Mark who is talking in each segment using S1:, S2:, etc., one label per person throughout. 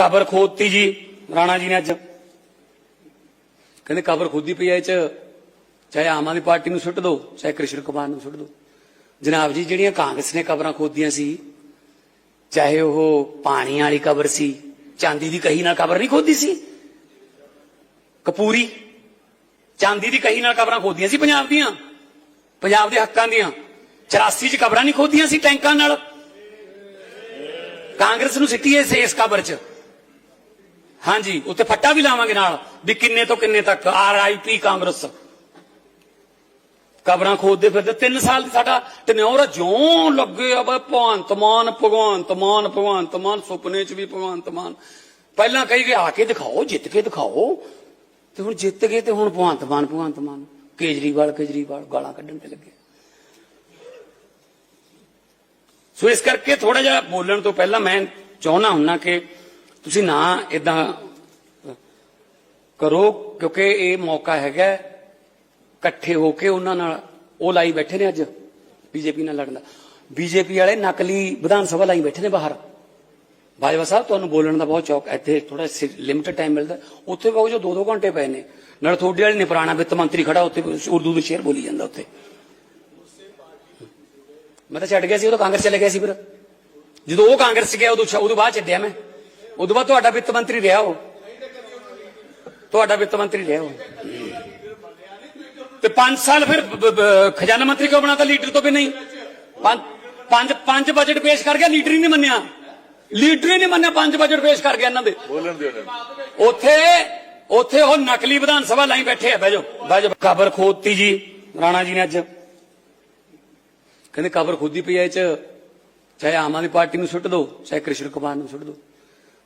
S1: ਕਬਰ ਖੋਦਤੀ ਜੀ, ਰਾਣਾ ਜੀ ਨੇ ਅੱਜ। ਕਹਿੰਦੇ ਕਬਰ ਖੋਦੀ ਪਈ ਐ ਚ, ਚਾਹੇ ਆਮ ਆਦਮੀ ਪਾਰਟੀ ਨੂੰ ਸੁੱਟ ਦੋ, ਚਾਹੇ ਕ੍ਰਿਸ਼ਨ ਕੁਮਾਰ ਨੂੰ ਸੁੱਟ ਦੋ। ਜਨਾਬ ਜੀ, ਜਿਹੜੀਆਂ ਕਾਂਗਰਸ ਨੇ ਕਬਰਾਂ ਖੋਦੀਆਂ ਸੀ, ਚਾਹੇ ਉਹ ਪਾਣੀ ਵਾਲੀ ਕਬਰ ਸੀ, ਚਾਂਦੀ ਦੀ ਕਹੀ ਨਾਲ ਕਬਰ ਨਹੀਂ ਖੋਦੀ ਸੀ। ਕਪੂਰੀ ਚਾਂਦੀ ਦੀ ਕਹੀ ਨਾਲ ਕਬਰਾਂ ਖੋਦੀਆਂ ਸੀ ਪੰਜਾਬ ਦੀਆਂ, ਪੰਜਾਬ ਦੇ ਹੱਕਾਂ ਦੀਆਂ। 84 ਚ ਕਬਰਾਂ ਨਹੀਂ ਖੋਦੀਆਂ ਸੀ ਟੈਂਕਾਂ ਨਾਲ। ਕਾਂਗਰਸ ਨੂੰ ਸਿੱਟੀ ਇਸ ਇਸ ਕਬਰ ਚ। ਹਾਂਜੀ ਉੱਤੇ ਫੱਟਾ ਵੀ ਲਾਵਾਂਗੇ ਨਾਲ, ਵੀ ਕਿੰਨੇ ਤੋਂ ਕਿੰਨੇ ਤੱਕ ਆਰ ਆਈ ਪੀ ਕਾਂਗਰਸ। ਕਬਰਾਂ ਖੋਦਦੇ ਫਿਰਦੇ 3 ਸਾਲ ਸਾਡਾ ਟਨਿਓਰ ਜਿਉਂ ਲੱਗੇ ਆ ਬਈ, ਭਗਵੰਤ ਮਾਨ ਭਗਵੰਤ ਮਾਨ ਭਗਵੰਤ ਮਾਨ, ਸੁਪਨੇ ਚ ਵੀ ਭਗਵੰਤ ਮਾਨ। ਪਹਿਲਾਂ ਕਹੀ ਗਏ, ਆ ਕੇ ਦਿਖਾਓ, ਜਿੱਤ ਕੇ ਦਿਖਾਓ। ਤੇ ਹੁਣ ਜਿੱਤ ਗਏ ਤੇ ਹੁਣ ਭਗਵੰਤ ਮਾਨ ਭਗਵੰਤ ਮਾਨ। ਕੇਜਰੀਵਾਲ ਕੇਜਰੀਵਾਲ, ਗਾਲਾਂ ਕੱਢਣ ਤੇ ਲੱਗੇ। ਸੋ ਇਸ ਕਰਕੇ ਥੋੜਾ ਜਿਹਾ ਬੋਲਣ ਤੋਂ ਪਹਿਲਾਂ ਮੈਂ ਚਾਹੁੰਦਾ ਹੁੰਨਾ ਕਿ ਤੁਸੀਂ ਨਾ ਇਦਾਂ ਕਰੋ, ਕਿਉਂਕਿ ਇਹ ਮੌਕਾ ਹੈਗਾ ਇਕੱਠੇ ਹੋ ਕੇ ਉਹਨਾਂ ਨਾਲ ਉਹ ਲਾਈ ਬੈਠੇ ਨੇ ਅੱਜ ਬੀਜੇਪੀ ਨਾਲ ਲੜਨ ਦਾ। ਬੀਜੇਪੀ ਵਾਲੇ ਨਕਲੀ ਵਿਧਾਨ ਸਭਾ ਲਾਈ ਬੈਠੇ ਨੇ ਬਾਹਰ। ਬਾਜਵਾ ਸਾਹਿਬ, ਤੁਹਾਨੂੰ ਬੋਲਣ ਦਾ ਬਹੁਤ ਚੌਕ ਇੱਥੇ ਥੋੜਾ ਲਿਮਟਿਡ ਟਾਈਮ ਮਿਲਦਾ। ਉੱਥੇ ਬਹੁਤ ਜੋ ਦੋ ਦੋ ਘੰਟੇ ਪਏ ਨੇ। ਨਾਲ ਤੁਹਾਡੇ ਵਾਲੇ ਨੇ ਪੁਰਾਣਾ ਵਿੱਤ ਮੰਤਰੀ ਖੜਾ, ਉੱਥੇ ਉਰਦੂ ਦੇ ਸ਼ੇਰ ਬੋਲੀ ਜਾਂਦਾ ਉੱਥੇ। ਮੈਂ ਤਾਂ ਛੱਡ ਗਿਆ ਸੀ, ਉਦੋਂ ਕਾਂਗਰਸ ਚਲੇ ਗਿਆ ਸੀ ਫਿਰ। ਜਦੋਂ ਉਹ ਕਾਂਗਰਸ ਗਿਆ, ਉਦੋਂ ਉਦੋਂ ਬਾਅਦ ਛੱਡਿਆ ਮੈਂ। ਉਦੋਂ ਬਾਅਦ ਤੁਹਾਡਾ ਵਿੱਤ ਮੰਤਰੀ ਰਿਹਾ ਉਹ। ਤੁਹਾਡਾ ਵਿੱਤ ਮੰਤਰੀ ਰਿਹਾ ਉਹ। ਤੇ 5 ਸਾਲ ਫਿਰ ਖਜ਼ਾਨਾ ਮੰਤਰੀ ਕਿਉਂ ਬਣਾਤਾ? ਲੀਡਰ ਤੋਂ ਵੀ ਨਹੀਂ। ਪੰਜ ਪੰਜ ਬਜਟ ਪੇਸ਼ ਕਰ ਗਿਆ ਲੀਡਰ ਹੀ ਨਹੀਂ ਮੰਨਿਆ। ਲੀਡਰ ਹੀ ਨਹੀਂ ਮੰਨਿਆ ਪੰਜ ਬਜਟ ਪੇਸ਼ ਕਰ ਗਿਆ ਇਹਨਾਂ ਦੇ।
S2: ਬੋਲਣ ਦਿਓ
S1: ਉੱਥੇ ਉੱਥੇ ਉਹ ਨਕਲੀ ਵਿਧਾਨ ਸਭਾ ਲਾਈ ਬੈਠੇ ਆ। ਬਹਿ ਜਾਓ। ਬਹਿ ਜਾਓ। ਕਬਰ ਖੋਦਤੀ ਜੀ ਰਾਣਾ ਜੀ ਨੇ ਅੱਜ। ਕਹਿੰਦੇ ਕਬਰ ਖੋਦੀ ਪਈ ਐ ਚ। ਚਾਹੇ ਆਮ ਆਦਮੀ ਪਾਰਟੀ ਨੂੰ ਸੁੱਟ ਦਿਓ ਚਾਹੇ ਕ੍ਰਿਸ਼ਨ ਕੁਮਾਰ ਨੂੰ ਸੁੱਟ ਦਿਓ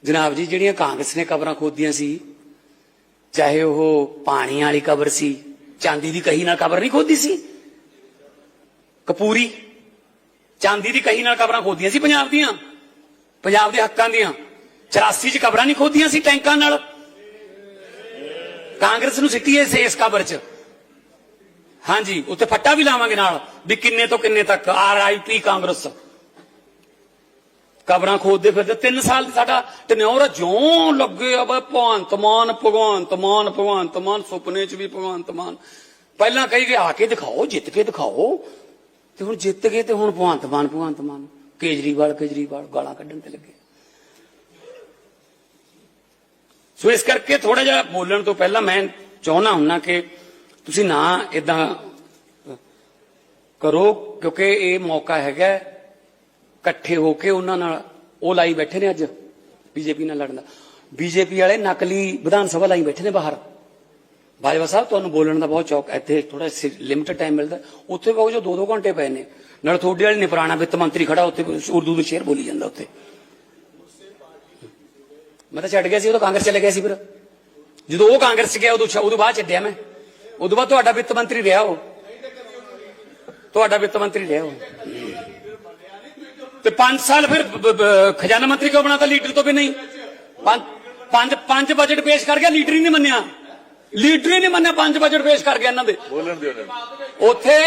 S1: ਜਨਾਬ ਜੀ, ਜਿਹੜੀਆਂ ਕਾਂਗਰਸ ਨੇ ਕਬਰਾਂ ਖੋਦੀਆਂ ਸੀ, ਚਾਹੇ ਉਹ ਪਾਣੀ ਵਾਲੀ ਕਬਰ ਸੀ, ਚਾਂਦੀ ਦੀ ਕਹੀ ਨਾਲ ਕਬਰ ਨਹੀਂ ਖੋਦੀ ਸੀ? ਕਪੂਰੀ ਚਾਂਦੀ ਦੀ ਕਹੀ ਨਾਲ ਕਬਰਾਂ ਖੋਦੀਆਂ ਸੀ ਪੰਜਾਬ ਦੀਆਂ? ਪੰਜਾਬ ਦੇ ਹੱਕਾਂ ਦੀਆਂ? 84 ਚ ਕਬਰਾਂ ਨਹੀਂ ਖੋਦੀਆਂ ਸੀ ਟੈਂਕਾਂ ਨਾਲ? ਕਾਂਗਰਸ ਨੂੰ ਸਿੱਟੀ ਇਸ ਇਸ ਕਬਰ ਚ? ਹਾਂਜੀ ਉੱਤੇ ਫੱਟਾ ਵੀ ਲਾਵਾਂਗੇ ਨਾਲ, ਵੀ ਕਿੰਨੇ ਤੋਂ ਕਿੰਨੇ ਤੱਕ ਆਰਆਈਪੀ ਕਾਂਗਰਸ। ਕਬਰਾਂ ਖੋਦਦੇ ਫਿਰਦੇ 3 ਸਾਲ ਸਾਡਾ ਟਨਿਓਰ ਜਿਉਂ ਲੱਗੇ ਆ ਬਈ ਭਗਵੰਤ ਮਾਨ ਭਗਵੰਤ ਮਾਨ ਭਗਵੰਤ ਮਾਨ, ਸੁਪਨੇ ਚ ਵੀ ਭਗਵੰਤ ਮਾਨ। ਪਹਿਲਾਂ ਕਹੀ ਗਏ ਆ ਕੇ ਦਿਖਾਓ, ਜਿੱਤ ਕੇ ਦਿਖਾਓ। ਤੇ ਹੁਣ ਜਿੱਤ ਗਏ ਤੇ ਹੁਣ ਭਗਵੰਤ ਮਾਨ ਭਗਵੰਤ ਮਾਨ। ਕੇਜਰੀਵਾਲ ਕੇਜਰੀਵਾਲ ਗਾਲਾਂ ਕੱਢਣ ਤੇ ਲੱਗੇ। ਸੋ ਇਸ ਕਰਕੇ ਥੋੜਾ ਜਿਹਾ ਬੋਲਣ ਤੋਂ ਪਹਿਲਾਂ ਮੈਂ ਚਾਹੁੰਦਾ ਹੁੰਨਾ ਕਿ ਤੁਸੀਂ ਨਾ ਇਦਾਂ ਕਰੋ, ਕਿਉਂਕਿ ਇਹ ਮੌਕਾ ਹੈਗਾ। ਇਕੱਠੇ ਹੋ ਕੇ ਉਹਨਾਂ ਨਾਲ ਉਹ ਲਾਈ ਬੈਠੇ ਨੇ ਅੱਜ, ਬੀਜੇਪੀ ਨਾਲ ਲੜਨ ਦਾ। ਬੀਜੇਪੀ ਵਾਲੇ ਨਕਲੀ ਵਿਧਾਨ ਸਭਾ ਲਾਈ ਬੈਠੇ ਨੇ ਬਾਹਰ। ਬਾਜਵਾ ਸਾਹਿਬ, ਤੁਹਾਨੂੰ ਬੋਲਣ ਦਾ ਬਹੁਤ ਚੌਕ ਇੱਥੇ ਥੋੜਾ ਲਿਮਟਿਡ ਟਾਈਮ ਮਿਲਦਾ। ਉੱਥੇ ਬਹੁਤ ਜੋ ਦੋ ਦੋ ਘੰਟੇ ਪਏ ਨੇ। ਨਾਲ ਤੁਹਾਡੇ ਵਾਲੇ ਨੇ ਪੁਰਾਣਾ ਵਿੱਤ ਮੰਤਰੀ ਖੜਾ, ਉੱਥੇ ਉਰਦੂ ਦੇ ਸ਼ੇਰ ਬੋਲੀ ਜਾਂਦਾ ਉੱਥੇ। ਮੈਂ ਤਾਂ ਛੱਡ ਗਿਆ ਸੀ, ਉਦੋਂ ਕਾਂਗਰਸ ਚਲੇ ਗਿਆ ਸੀ ਫਿਰ। ਜਦੋਂ ਉਹ ਕਾਂਗਰਸ 'ਚ ਗਿਆ, ਉਦੋਂ ਉਦੋਂ ਬਾਅਦ ਛੱਡਿਆ ਮੈਂ। ਉਦੋਂ ਬਾਅਦ ਤੁਹਾਡਾ ਵਿੱਤ ਮੰਤਰੀ ਰਿਹਾ ਉਹ। ਤੁਹਾਡਾ ਵਿੱਤ ਮੰਤਰੀ ਰਿਹਾ ਉਹ। ਤੇ 5 ਸਾਲ ਫਿਰ ਖਜ਼ਾਨਾ ਮੰਤਰੀ ਕਿਉਂ ਬਣਾਤਾ? ਲੀਡਰ ਤੋਂ ਵੀ ਨਹੀਂ। ਪੰਜ ਪੰਜ ਬਜਟ ਪੇਸ਼ ਕਰ ਗਿਆ ਲੀਡਰ ਹੀ ਨਹੀਂ ਮੰਨਿਆ। ਲੀਡਰ ਹੀ ਨਹੀਂ ਮੰਨਿਆ ਪੰਜ ਬਜਟ ਪੇਸ਼ ਕਰ ਗਿਆ ਇਹਨਾਂ ਦੇ।
S2: ਬੋਲਣ ਦਿਓ ਨਾ।
S1: ਉੱਥੇ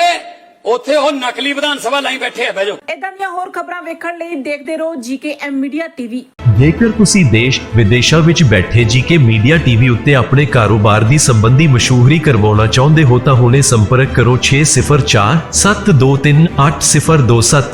S1: ਉੱਥੇ ਉਹ ਨਕਲੀ ਵਿਧਾਨ ਸਭਾ ਲਾਈ ਬੈਠੇ ਆ ਬਹਿ ਜਾਓ।
S3: ਇਦਾਂ ਦੀਆਂ ਹੋਰ ਖਬਰਾਂ ਵੇਖਣ ਲਈ ਦੇਖਦੇ ਰਹੋ ਜੀਕੇ ਐਮ ਮੀਡੀਆ ਟੀਵੀ।
S4: ਜੇਕਰ ਤੁਸੀਂ ਦੇਸ਼ ਵਿਦੇਸ਼ਾਂ ਵਿੱਚ ਬੈਠੇ ਜੀਕੇ ਮੀਡੀਆ ਟੀਵੀ ਉੱਤੇ ਆਪਣੇ ਕਾਰੋਬਾਰ ਦੀ ਸੰਬੰਧੀ ਮਸ਼ਹੂਰੀ ਕਰਵਾਉਣਾ ਚਾਹੁੰਦੇ ਹੋ ਤਾਂ ਹੁਣੇ ਸੰਪਰਕ ਕਰੋ 604 723 8027